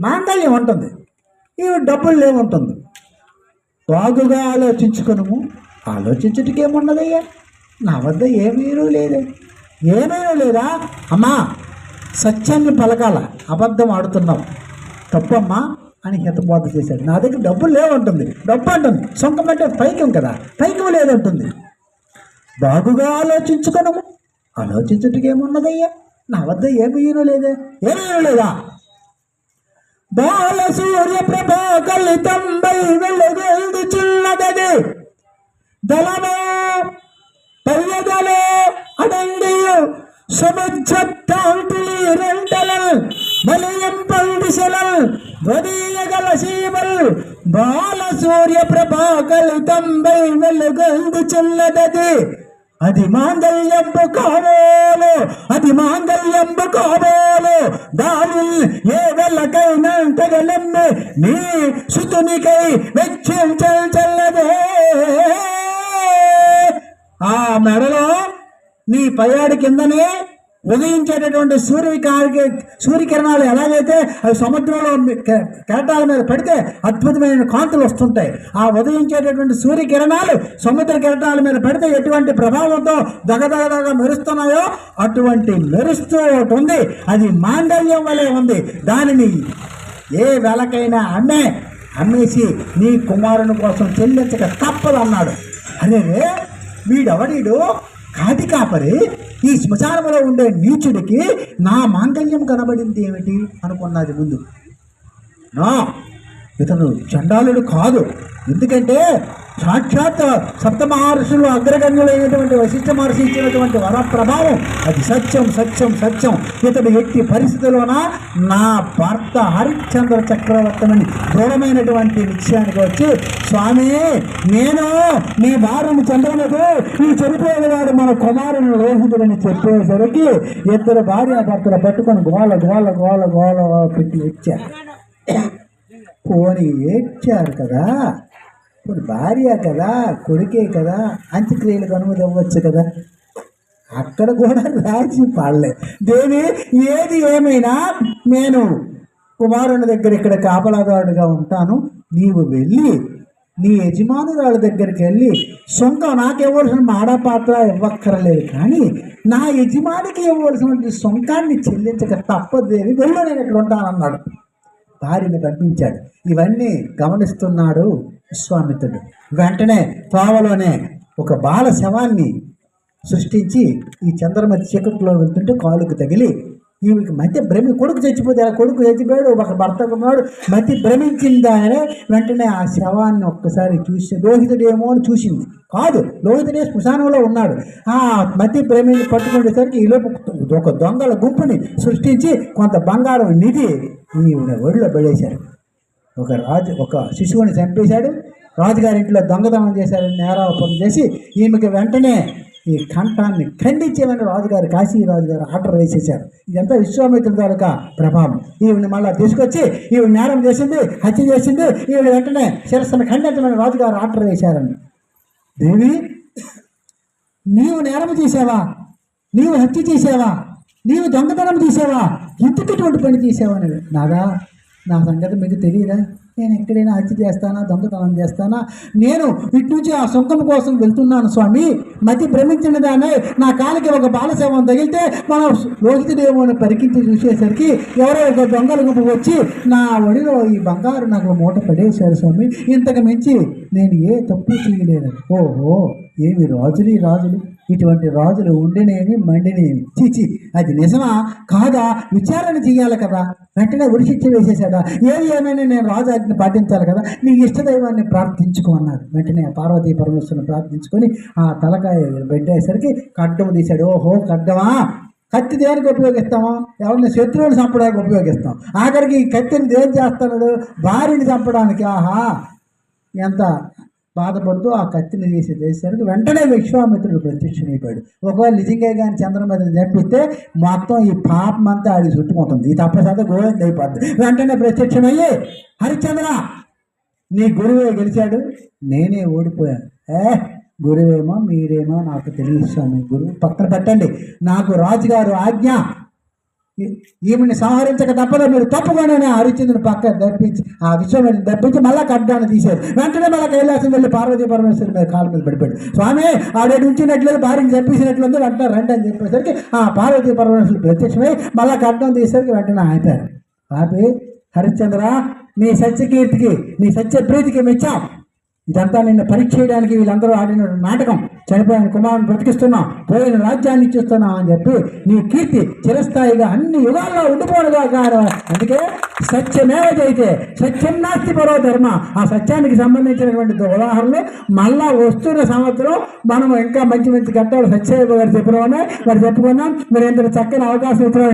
మాంగళ్యం ఉంటుంది ఇవి డబ్బులు లేవుంటుంది బాగుగా ఆలోచించుకును ఆలోచించుటకి ఏమున్నదయ్యా నా వద్ద ఏమీనూ లేదే. ఏమైనా లేదా? అమ్మా సత్యాన్ని పలకాల. అబద్ధం ఆడుతున్నావు. తప్పమ్మా అని హితబోధ చేశాడు. నా దగ్గర డబ్బులు లేవంటుంది. డబ్బు అంటుంది. సొంతం అంటే పైకం కదా. పైకం లేదంటుంది. బాగుగా ఆలోచించుకునము. ఆలోచించుటకి ఏమున్నదయ్యా? నా వద్ద ఏమీ లేదే. ఏమీ లేదా? బాల సూర్య ప్రభా కలితంబై వెలుగెల్దు చిన్నదది దళము పర్యదలు అడండియు సుమజ్జత్తాంతులి రెండలల్ బలియం పండిసలల్ వదీయగల సీమల్ బాల సూర్య ప్రభా కలితంబై వెలుగెల్దు చిన్నదది అది మాంగళ్యంబు కాబోలు అది మాంగళ్యంబు కాబోలు దాని ఏ వెళ్ళకైనా తగలెమ్మె నీ సుతునికై వెచ్చించల్ చల్లదే. ఆ మెడలో నీ పయాడి కిందనే ఉదయించేటటువంటి సూర్యకారికి సూర్యకిరణాలు ఎలాగైతే అవి సముద్రంలో కె- కెరటాల మీద పడితే అద్భుతమైన కాంతులు వస్తుంటాయి. ఆ ఉదయించేటటువంటి సూర్యకిరణాలు సముద్ర కెరటాల మీద పడితే ఎటువంటి ప్రభావంతో దగదగదగ మెరుస్తున్నాయో అటువంటి మెరుస్తూ ఉంది అది మాండల్యం వలె ఉంది. దానిని ఏ వెలకైనా అమ్మే అమ్మేసి నీ కుమారుని కోసం చెల్లించక తప్పదు అన్నాడు అరే వీడెవడీడు? కాటి కాపరి ఈ శ్మశానంలో ఉండే నీచుడికి నా మాంగళ్యం కనబడింది ఏమిటి అనుకున్నది ముందు. నా ఇతను చండాలుడు కాదు. ఎందుకంటే సాక్షాత్ సప్త మహర్షులు అగ్రగణ్యులైనటువంటి వశిష్ఠ మహర్షి ఇచ్చినటువంటి వర ప్రభావం అది సత్యం సత్యం సత్యం. ఇతడు ఎట్టి పరిస్థితిలోన నా భర్త హరిశ్చంద్ర చక్రవర్తమని దూరమైనటువంటి విషయానికి వచ్చి స్వామి నేను నీ భార్యను చంద్రులకు ఈ చనిపోయినవాడు మన కుమారుని లోహితుడని చెప్పేసరికి ఇద్దరు భార్య భర్తలు పట్టుకొని గోల గోల గోల గోల పెట్టి వచ్చారు పోనీ ఏడ్చారు కదా. ఇప్పుడు భార్య కదా కొడుకే కదా అంత్యక్రియలకు అనుమతి ఇవ్వచ్చు కదా. అక్కడ కూడా రాజీ పాడలే. దేవి ఏది ఏమైనా నేను కుమారుని దగ్గర ఇక్కడ కాపలాదారుడుగా ఉంటాను. నీవు వెళ్ళి నీ యజమానురాల దగ్గరికి వెళ్ళి సొంతం నాకు ఇవ్వాల్సిన మాడపాత్ర ఇవ్వక్కర్లేదు కానీ నా యజమానికి ఇవ్వాల్సినటువంటి సొంతాన్ని చెల్లించక తప్పదు దేవి. నేను ఇక్కడ ఉంటానన్నాడు. భార్యను పంపించాడు ఇవన్నీ గమనిస్తున్నాడు విశ్వామిత్రుడు. వెంటనే త్రోవలోనే ఒక బాల శవాన్ని సృష్టించి ఈ చంద్రమతి చీకట్లో వెళ్తుంటే కాలుకు తగిలి ఈమెకి మధ్య భ్రమి కొడుకు చచ్చిపోతే కొడుకు చచ్చిపోయాడు ఒక భర్త ఉన్నాడు మధ్య భ్రమించింది వెంటనే ఆ శవాన్ని ఒక్కసారి చూసి లోహితుడేమో అని చూసింది. కాదు లోహితుడే శ్మశానంలో ఉన్నాడు. ఆ మధ్య భ్రమిని పట్టుకునేసరికి ఈలోపు ఒక దొంగల గుంపుని సృష్టించి కొంత బంగారం నిధి ఈవిడ ఒడిలో పడేశారు. ఒక రాజు ఒక శిశువుని చంపేశాడు. రాజుగారింట్లో దొంగతనం చేశారని నేరాపం చేసి ఈమెకి వెంటనే ఈ కంఠాన్ని ఖండించేమని రాజుగారు కాశీ రాజుగారు ఆర్డర్ వేసేశారు. ఇదంతా విశ్వామిత్రుల తాలూకా ప్రభావం. ఈవిని మళ్ళీ తీసుకొచ్చి ఈవిడ నేరం చేసింది హత్య చేసింది ఈవిడ వెంటనే శిరస్సును ఖండించమని రాజుగారు ఆర్డర్ వేశారని దేవి నీవు నేరం చేసావా నీవు హత్య చేసావా నీవు దొంగతనం చేసావా ఎందుకటువంటి పని చేసావా అని నాగా నా సంగతి మీకు తెలియదా? నేను ఎక్కడైనా హత్య చేస్తానా దొంగతనం చేస్తానా? నేను ఇటు నుంచి ఆ సుఖం కోసం వెళ్తున్నాను స్వామి. మతి భ్రమించిన దాన్ని నా కాలికి ఒక బాలసేవం తగిలితే మనం లోహితుడేమో అని పరికించి చూసేసరికి ఎవరో ఒక దొంగల గుంపు వచ్చి నా ఒడిలో ఈ బంగారు నాకు మూట పడేశారు స్వామి. ఇంతకు మించి నేను ఏ తప్పు చేయలేను. ఓహో ఏమి రాజులు రాజులు? ఇటువంటి రాజులు ఉండినేమి మండినేమి? చీచి అది నిజమా? కాదా? విచారణ చేయాలి కదా. వెంటనే ఉరిశిక్ష వేసేసాడా ఏది ఏమైనా నేను రాజు ఆజ్ఞ పాటించాలి కదా. నీ ఇష్టదైవాన్ని ప్రార్థించుకో అన్నాడు. వెంటనే పార్వతీ పరమేశ్వరుని ప్రార్థించుకొని ఆ తలకాయ పెట్టేసరికి ఖడ్గం తీశాడు. ఓహో ఖడ్గమా? కత్తి దేనికి ఉపయోగిస్తాము? ఎవరిని? శత్రువుని చంపడానికి ఉపయోగిస్తాం. ఆఖరికి ఈ కత్తిని దేని చేస్తున్నాడు? భార్యని చంపడానికి. ఆహా! ఎంత బాధపడుతూ ఆ కత్తిని తీసి చేసేసరికి వెంటనే విశ్వామిత్రుడు ప్రత్యక్షమైపోయాడు. ఒకవేళ నిజంగా కానీ చంద్రమతిని చంపిస్తే మొత్తం ఈ పాపం అంతా అది చుట్టుకుంటుంది ఈ తప్పసాద గోవింద అయిపోద్ది. వెంటనే ప్రత్యక్షమయ్యి హరిచంద్ర నీ గురువే గెలిచాడు. నేనే ఓడిపోయాను. ఏ గురువేమో మీరేమో నాకు తెలియదు స్వామి. గురువు పక్కన పెట్టండి. నాకు రాజుగారు ఆజ్ఞ. ఈమెని సంహరించక తప్పదు మీరు తప్పుగానే హరిచంద్రుని పక్క దప్పించి ఆ విశ్వమని దప్పించి మళ్ళా కడ్డాన్ని తీశారు వెంటనే మళ్ళీ కైలాసం వెళ్ళి పార్వతీ పరమేశ్వరి మీద కాళ్ళ మీద పడిపోయాడు. స్వామి ఆవిడ ఉంచినట్లేదు భార్యని చంపేసినట్లుంది వెంటనే రండి అని చెప్పేసరికి ఆ పార్వతీ పరమేశ్వరుడు ప్రత్యక్షమై మళ్ళా కడ్డం తీసేసరికి వెంటనే ఆపారు. ఆపి హరిశ్చంద్ర నీ సత్యకీర్తికి నీ సత్య ప్రీతికి మెచ్చాం ఇదంతా నిన్ను పరీక్ష చేయడానికి వీళ్ళందరూ ఆడిన నాటకం. చనిపోయిన కుమారుని బ్రతికిస్తున్నాం పోయిన రాజ్యాన్ని ఇచ్చిస్తున్నాం అని చెప్పి నీ కీర్తి చిరస్థాయిగా అన్ని యుగాల్లో ఉండిపోనుగా కాదు అందుకే సత్యమేవ జయితే సత్యం నాస్తి పరో ధర్మ. ఆ సత్యానికి సంబంధించినటువంటి ఉదాహరణలు మళ్ళా వస్తున్న సంవత్సరం మనం ఇంకా మంచి మంచి ఘట్టాలు సత్యయ్య గారు చెప్పిన మరి చెప్పుకున్నాం మరి ఇంత చక్కని అవకాశం ఇచ్చిన